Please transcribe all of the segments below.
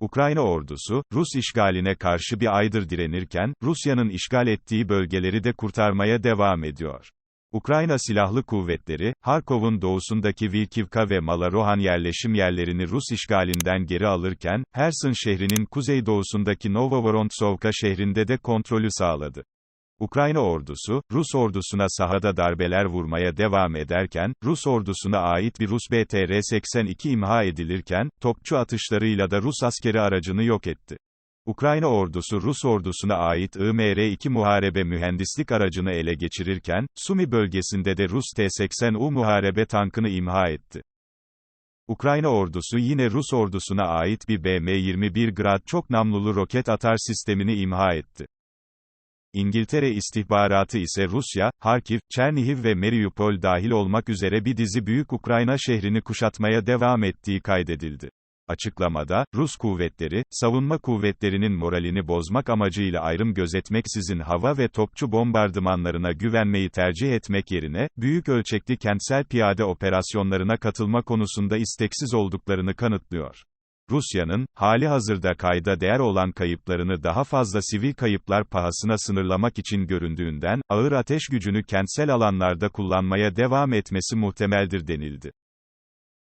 Ukrayna ordusu, Rus işgaline karşı bir aydır direnirken, Rusya'nın işgal ettiği bölgeleri de kurtarmaya devam ediyor. Ukrayna Silahlı Kuvvetleri, Harkov'un doğusundaki Vilkivka ve Malarohan yerleşim yerlerini Rus işgalinden geri alırken, Herson şehrinin kuzeydoğusundaki Novovorontsovka şehrinde de kontrolü sağladı. Ukrayna ordusu, Rus ordusuna sahada darbeler vurmaya devam ederken, Rus ordusuna ait bir Rus BTR-82 imha edilirken, topçu atışlarıyla da Rus askeri aracını yok etti. Ukrayna ordusu Rus ordusuna ait IMR-2 muharebe mühendislik aracını ele geçirirken, Sumi bölgesinde de Rus T-80U muharebe tankını imha etti. Ukrayna ordusu yine Rus ordusuna ait bir BM-21 Grad çok namlulu roket atar sistemini imha etti. İngiltere istihbaratı ise Rusya, Harkiv, Çernihiv ve Mariupol dahil olmak üzere bir dizi büyük Ukrayna şehrini kuşatmaya devam ettiği kaydedildi. Açıklamada, Rus kuvvetleri, savunma kuvvetlerinin moralini bozmak amacıyla ayrım gözetmeksizin hava ve topçu bombardımanlarına güvenmeyi tercih etmek yerine, büyük ölçekli kentsel piyade operasyonlarına katılma konusunda isteksiz olduklarını kanıtlıyor. Rusya'nın, hali hazırda kayda değer olan kayıplarını daha fazla sivil kayıplar pahasına sınırlamak için göründüğünden, ağır ateş gücünü kentsel alanlarda kullanmaya devam etmesi muhtemeldir denildi.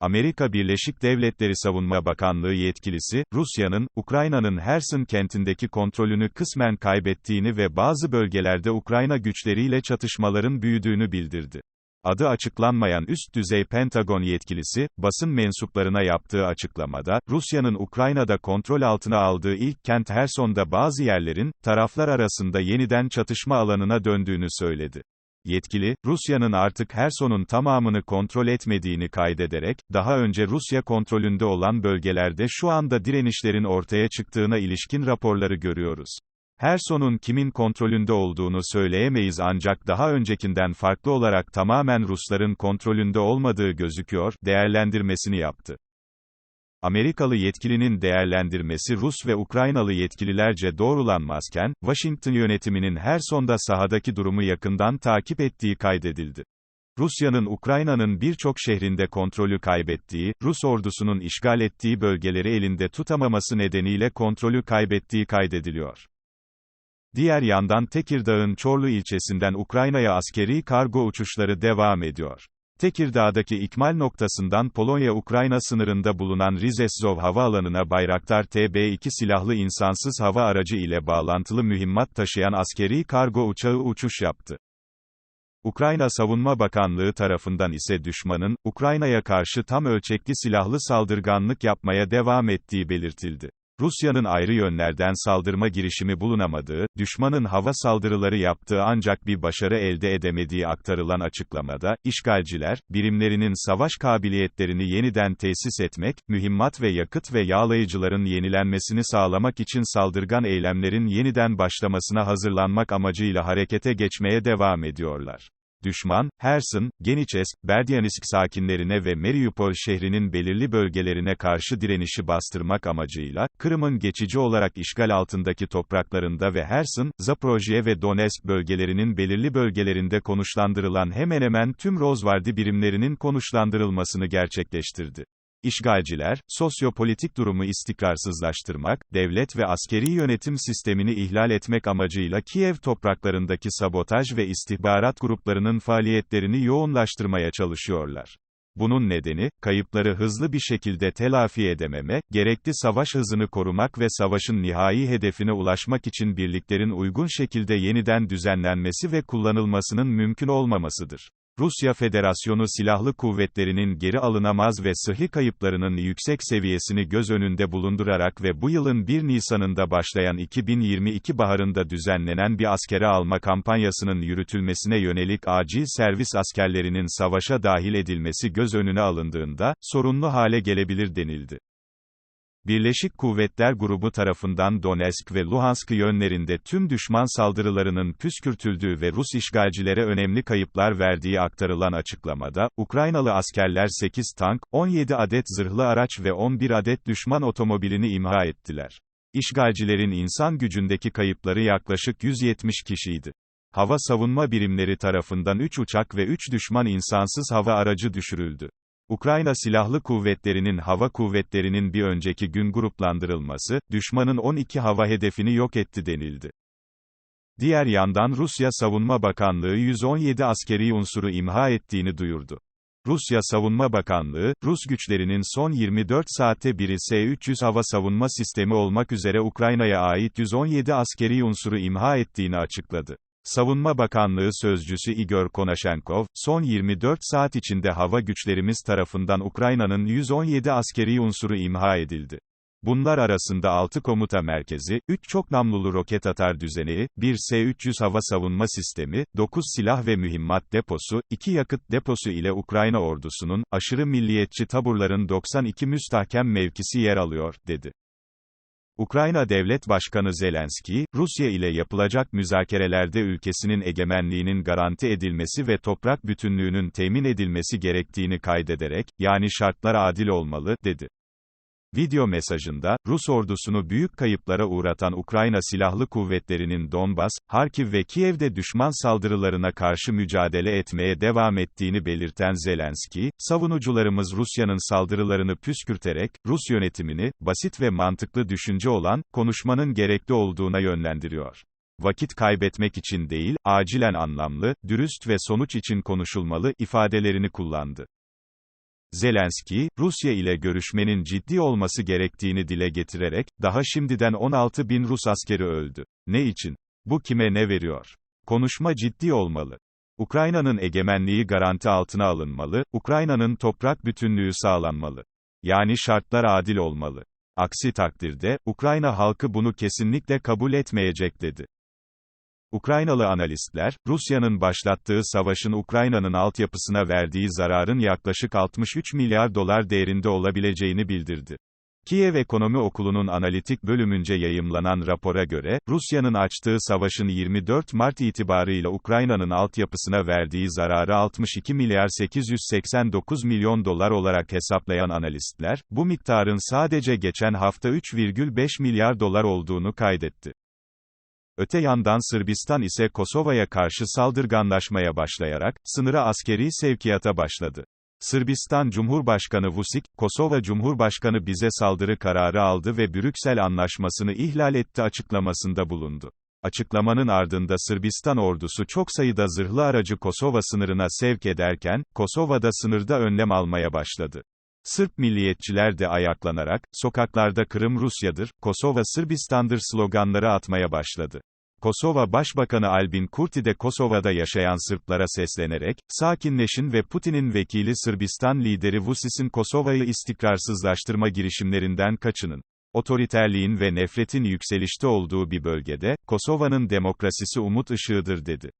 Amerika Birleşik Devletleri Savunma Bakanlığı yetkilisi, Rusya'nın, Ukrayna'nın Herson kentindeki kontrolünü kısmen kaybettiğini ve bazı bölgelerde Ukrayna güçleriyle çatışmaların büyüdüğünü bildirdi. Adı açıklanmayan üst düzey Pentagon yetkilisi, basın mensuplarına yaptığı açıklamada, Rusya'nın Ukrayna'da kontrol altına aldığı ilk kent Herson'da bazı yerlerin, taraflar arasında yeniden çatışma alanına döndüğünü söyledi. Yetkili, Rusya'nın artık Herson'un tamamını kontrol etmediğini kaydederek, daha önce Rusya kontrolünde olan bölgelerde şu anda direnişlerin ortaya çıktığına ilişkin raporları görüyoruz. Herson'un kimin kontrolünde olduğunu söyleyemeyiz ancak daha öncekinden farklı olarak tamamen Rusların kontrolünde olmadığı gözüküyor, değerlendirmesini yaptı. Amerikalı yetkilinin değerlendirmesi Rus ve Ukraynalı yetkililerce doğrulanmazken, Washington yönetiminin her sonda sahadaki durumu yakından takip ettiği kaydedildi. Rusya'nın Ukrayna'nın birçok şehrinde kontrolü kaybettiği, Rus ordusunun işgal ettiği bölgeleri elinde tutamaması nedeniyle kontrolü kaybettiği kaydediliyor. Diğer yandan Tekirdağ'ın Çorlu ilçesinden Ukrayna'ya askeri kargo uçuşları devam ediyor. Tekirdağ'daki ikmal noktasından Polonya-Ukrayna sınırında bulunan Rizesov havaalanına Bayraktar TB2 silahlı insansız hava aracı ile bağlantılı mühimmat taşıyan askeri kargo uçağı uçuş yaptı. Ukrayna Savunma Bakanlığı tarafından ise düşmanın, Ukrayna'ya karşı tam ölçekli silahlı saldırganlık yapmaya devam ettiği belirtildi. Rusya'nın ayrı yönlerden saldırma girişimi bulunamadığı, düşmanın hava saldırıları yaptığı ancak bir başarı elde edemediği aktarılan açıklamada, işgalciler, birimlerinin savaş kabiliyetlerini yeniden tesis etmek, mühimmat ve yakıt ve yağlayıcıların yenilenmesini sağlamak için saldırgan eylemlerin yeniden başlamasına hazırlanmak amacıyla harekete geçmeye devam ediyorlar. Düşman, Herson, Geniçesk, Berdyansk sakinlerine ve Mariupol şehrinin belirli bölgelerine karşı direnişi bastırmak amacıyla, Kırım'ın geçici olarak işgal altındaki topraklarında ve Herson, Zaporojye ve Donetsk bölgelerinin belirli bölgelerinde konuşlandırılan hemen hemen tüm Rozvardi birimlerinin konuşlandırılmasını gerçekleştirdi. İşgalciler, sosyopolitik durumu istikrarsızlaştırmak, devlet ve askeri yönetim sistemini ihlal etmek amacıyla Kiev topraklarındaki sabotaj ve istihbarat gruplarının faaliyetlerini yoğunlaştırmaya çalışıyorlar. Bunun nedeni, kayıpları hızlı bir şekilde telafi edememe, gerekli savaş hızını korumak ve savaşın nihai hedefine ulaşmak için birliklerin uygun şekilde yeniden düzenlenmesi ve kullanılmasının mümkün olmamasıdır. Rusya Federasyonu Silahlı Kuvvetleri'nin geri alınamaz ve sıhhi kayıplarının yüksek seviyesini göz önünde bulundurarak ve bu yılın 1 Nisan'ında başlayan 2022 baharında düzenlenen bir askere alma kampanyasının yürütülmesine yönelik acil servis askerlerinin savaşa dahil edilmesi göz önüne alındığında, sorunlu hale gelebilir denildi. Birleşik Kuvvetler Grubu tarafından Donetsk ve Luhansk yönlerinde tüm düşman saldırılarının püskürtüldüğü ve Rus işgalcilere önemli kayıplar verdiği aktarılan açıklamada, Ukraynalı askerler 8 tank, 17 adet zırhlı araç ve 11 adet düşman otomobilini imha ettiler. İşgalcilerin insan gücündeki kayıpları yaklaşık 170 kişiydi. Hava savunma birimleri tarafından 3 uçak ve 3 düşman insansız hava aracı düşürüldü. Ukrayna Silahlı Kuvvetleri'nin hava kuvvetlerinin bir önceki gün gruplandırılması, düşmanın 12 hava hedefini yok etti denildi. Diğer yandan Rusya Savunma Bakanlığı 117 askeri unsuru imha ettiğini duyurdu. Rusya Savunma Bakanlığı, Rus güçlerinin son 24 saatte biri S-300 hava savunma sistemi olmak üzere Ukrayna'ya ait 117 askeri unsuru imha ettiğini açıkladı. Savunma Bakanlığı Sözcüsü Igor Konashenkov, son 24 saat içinde hava güçlerimiz tarafından Ukrayna'nın 117 askeri unsuru imha edildi. Bunlar arasında 6 komuta merkezi, 3 çok namlulu roket atar düzeneği, 1 S-300 hava savunma sistemi, 9 silah ve mühimmat deposu, 2 yakıt deposu ile Ukrayna ordusunun, aşırı milliyetçi taburların 92 müstahkem mevkisi yer alıyor, dedi. Ukrayna Devlet Başkanı Zelenski, Rusya ile yapılacak müzakerelerde ülkesinin egemenliğinin garanti edilmesi ve toprak bütünlüğünün temin edilmesi gerektiğini kaydederek, yani şartlar adil olmalı, dedi. Video mesajında, Rus ordusunu büyük kayıplara uğratan Ukrayna Silahlı Kuvvetleri'nin Donbas, Harkiv ve Kiev'de düşman saldırılarına karşı mücadele etmeye devam ettiğini belirten Zelenski, savunucularımız Rusya'nın saldırılarını püskürterek, Rus yönetimini, basit ve mantıklı düşünce olan, konuşmanın gerekli olduğuna yönlendiriyor. Vakit kaybetmek için değil, acilen anlamlı, dürüst ve sonuç için konuşulmalı ifadelerini kullandı. Zelenski, Rusya ile görüşmenin ciddi olması gerektiğini dile getirerek, daha şimdiden 16 bin Rus askeri öldü. Ne için? Bu kime ne veriyor? Konuşma ciddi olmalı. Ukrayna'nın egemenliği garanti altına alınmalı, Ukrayna'nın toprak bütünlüğü sağlanmalı. Yani şartlar adil olmalı. Aksi takdirde, Ukrayna halkı bunu kesinlikle kabul etmeyecek dedi. Ukraynalı analistler, Rusya'nın başlattığı savaşın Ukrayna'nın altyapısına verdiği zararın yaklaşık 63 milyar dolar değerinde olabileceğini bildirdi. Kiev Ekonomi Okulu'nun analitik bölümünce yayımlanan rapora göre, Rusya'nın açtığı savaşın 24 Mart itibarıyla Ukrayna'nın altyapısına verdiği zararı 62 milyar 889 milyon dolar olarak hesaplayan analistler, bu miktarın sadece geçen hafta 3,5 milyar dolar olduğunu kaydetti. Öte yandan Sırbistan ise Kosova'ya karşı saldırganlaşmaya başlayarak, sınıra askeri sevkiyata başladı. Sırbistan Cumhurbaşkanı Vučić, Kosova Cumhurbaşkanı bize saldırı kararı aldı ve Brüksel anlaşmasını ihlal etti açıklamasında bulundu. Açıklamanın ardında Sırbistan ordusu çok sayıda zırhlı aracı Kosova sınırına sevk ederken, Kosova'da sınırda önlem almaya başladı. Sırp milliyetçiler de ayaklanarak, sokaklarda Kırım Rusya'dır, Kosova Sırbistan'dır sloganları atmaya başladı. Kosova Başbakanı Albin Kurti de Kosova'da yaşayan Sırplara seslenerek, sakinleşin ve Putin'in vekili Sırbistan lideri Vučić'in Kosova'yı istikrarsızlaştırma girişimlerinden kaçının. Otoriterliğin ve nefretin yükselişte olduğu bir bölgede, Kosova'nın demokrasisi umut ışığıdır dedi.